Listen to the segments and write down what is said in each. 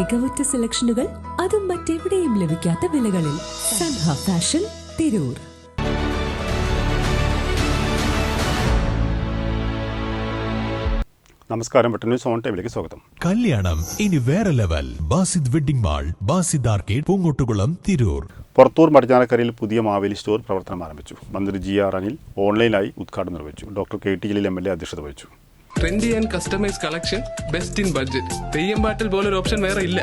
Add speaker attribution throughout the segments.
Speaker 1: മികവുറ്റ സെലക്ഷനുകൾ അതും മറ്റെവിടെയും ലഭിക്കാത്ത വിലകളിൽ സൻഹ ഫാഷൻ തിരൂർ.
Speaker 2: നമസ്കാരം ന്യൂസ് ഓൺ ടൈമിലേക്ക് സ്വാഗതം.
Speaker 3: കല്യാണം ഇനി വേറെ level. Basid wedding mall Basid arcade Poongottukulam Tirur.
Speaker 2: Purathur മടിഞ്ഞാറക്കരയിൽ പുതിയ മാവേലി സ്റ്റോർ പ്രവർത്തനം ആരംഭിച്ചു. മന്ത്രി ജി ആർ അനിൽ ഓൺലൈനായി ഉദ്ഘാടനം നിർവഹിച്ചു. Doctor K T Jaleel M L A അധ്യക്ഷത വഹിച്ചു.
Speaker 4: Trendy and customise collection best in budget Theyyam പാട്ടിൽ പോലൊരു ഓപ്ഷൻ വേറെ ഇല്ല.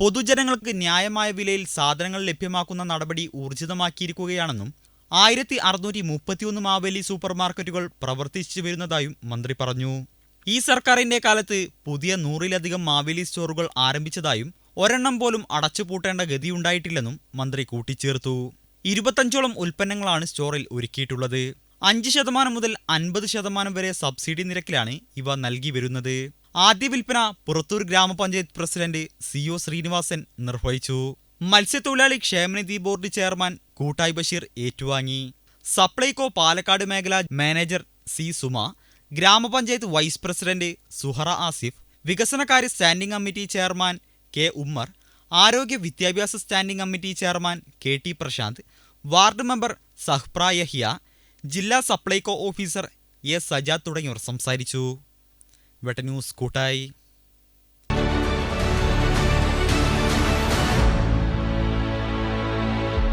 Speaker 5: പൊതുജനങ്ങൾക്ക് ന്യായമായ വിലയിൽ സാധനങ്ങൾ ലഭ്യമാക്കുന്ന നടപടി ഊർജിതമാക്കിയിരിക്കുകയാണെന്നും ആയിരത്തി അറുന്നൂറ്റി മുപ്പത്തിയൊന്ന് മാവേലി സൂപ്പർ മാർക്കറ്റുകൾ പ്രവർത്തിച്ചു വരുന്നതായും മന്ത്രി പറഞ്ഞു. ഈ സർക്കാരിന്റെ കാലത്ത് പുതിയ നൂറിലധികം മാവേലി സ്റ്റോറുകൾ ആരംഭിച്ചതായും ഒരെണ്ണം പോലും അടച്ചുപൂട്ടേണ്ട ഗതിയുണ്ടായിട്ടില്ലെന്നും മന്ത്രി കൂട്ടിച്ചേർത്തു. ഇരുപത്തഞ്ചോളം ഉൽപ്പന്നങ്ങളാണ് സ്റ്റോറിൽ ഒരുക്കിയിട്ടുള്ളത്. അഞ്ച് ശതമാനം മുതൽ അൻപത് ശതമാനം വരെ സബ്സിഡി നിരക്കിലാണ് ഇവ നൽകി വരുന്നത്. ആദ്യ വിൽപ്പന പുറത്തൂർ ഗ്രാമപഞ്ചായത്ത് പ്രസിഡന്റ് സി ഒ ശ്രീനിവാസൻ നിർവഹിച്ചു. മത്സ്യത്തൊഴിലാളി ക്ഷേമനിധി ബോർഡ് ചെയർമാൻ കൂട്ടായി ബഷീർ ഏറ്റുവാങ്ങി. സപ്ലൈകോ പാലക്കാട് മേഖല മാനേജർ സി സുമ ഗ്രാമപഞ്ചായത്ത് വൈസ് പ്രസിഡന്റ് സുഹറ ആസിഫ് വികസനകാര്യ standing committee chairman K Ummer ആരോഗ്യ വിദ്യാഭ്യാസ standing committee chairman K T Prashanth ward member സഹ്പ്ര Yahiya ജില്ലാ സപ്ലൈകോ ഓഫീസർ എ സജാദ് തുടങ്ങിയവർ സംസാരിച്ചു. വെട്ട ന്യൂസ് കൂട്ടായി.